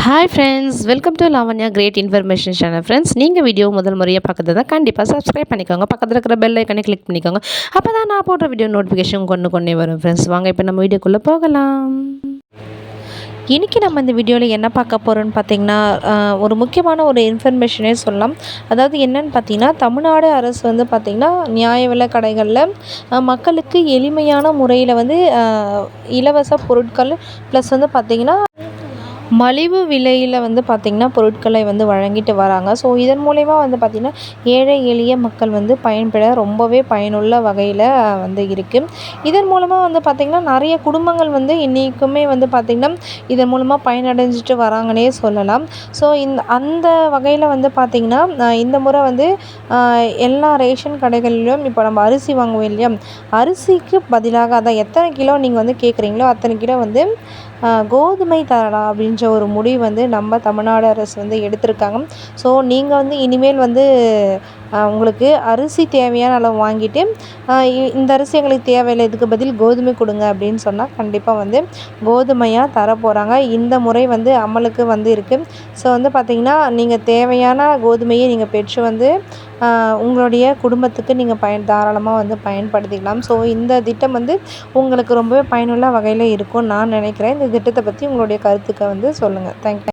Hi friends welcome to Lavanya great information channel friends நீங்கள் video முதல் முறையாக பார்க்குறது தான் கண்டிப்பாக சப்ஸ்கிரைப் பண்ணிக்கோங்க. பக்கத்தில் இருக்கிற பெல் ஐக்கனை கிளிக் பண்ணிக்கோங்க. அப்போ தான் நான் போடுற வீடியோ நோட்டிஃபிகேஷன் கொண்டு கொண்டே வரும். ஃப்ரெண்ட்ஸ் வாங்க இப்போ நம்ம வீடியோக்குள்ளே போகலாம். இன்றைக்கி நம்ம இந்த வீடியோவில் என்ன பார்க்க போகிறோன்னு பார்த்தீங்கன்னா ஒரு முக்கியமான ஒரு இன்ஃபர்மேஷனே சொல்லலாம். அதாவது என்னென்னு பார்த்தீங்கன்னா தமிழ்நாடு அரசு வந்து பார்த்திங்கன்னா நியாய விலை கடைகளில் மக்களுக்கு எளிமையான முறையில் வந்து இலவச பொருட்கள் ப்ளஸ் வந்து பார்த்திங்கன்னா மலிவு விலையில் வந்து பார்த்திங்கன்னா பொருட்களை வந்து வழங்கிட்டு வராங்க. ஸோ இதன் மூலயமா வந்து பார்த்திங்கன்னா ஏழை எளிய மக்கள் வந்து பயன்பெற ரொம்பவே பயனுள்ள வகையில் வந்து இருக்குது இதன் மூலமாக வந்து பார்த்திங்கன்னா நிறைய குடும்பங்கள் வந்து இன்றைக்குமே வந்து பார்த்திங்கன்னா இதன் மூலமாக பயனடைஞ்சிட்டு வராங்கன்னே சொல்லலாம். ஸோ இந்த அந்த வகையில் வந்து பார்த்திங்கன்னா இந்த முறை வந்து எல்லா ரேஷன் கடைகளிலும் இப்போ நம்ம அரிசி வாங்குவோம் இல்லையா? அரிசிக்கு பதிலாக அதான் எத்தனை கிலோ நீங்கள் வந்து கேட்குறீங்களோ அத்தனை கிலோ வந்து கோதுமை தரலாம் அப்படின்ற ஒரு முடிவு வந்து நம்ம தமிழ்நாடு அரசு வந்து எடுத்திருக்காங்க. ஸோ நீங்கள் வந்து இனிமேல் வந்து உங்களுக்கு அரிசி தேவையான அளவு வாங்கிட்டு இந்த அரிசி எங்களுக்கு தேவையில்லை இதுக்கு பதில் கோதுமை கொடுங்க அப்படின்னு சொன்னால் கண்டிப்பாக வந்து கோதுமையாக தர போகிறாங்க இந்த முறை வந்து அமலுக்கு வந்து இருக்குது ஸோ வந்து பார்த்திங்கன்னா நீங்கள் தேவையான கோதுமையை நீங்கள் பெற்று வந்து உங்களுடைய குடும்பத்துக்கு நீங்கள் பயன் தாராளமாக வந்து பயன்படுத்திக்கலாம். ஸோ இந்த திட்டம் வந்து உங்களுக்கு ரொம்பவே பயனுள்ள வகையில் இருக்கும்னு நான் நினைக்கிறேன். இந்த திட்டத்தை பற்றி உங்களுடைய கருத்துக்களை வந்து சொல்லுங்கள் தேங்க்யூ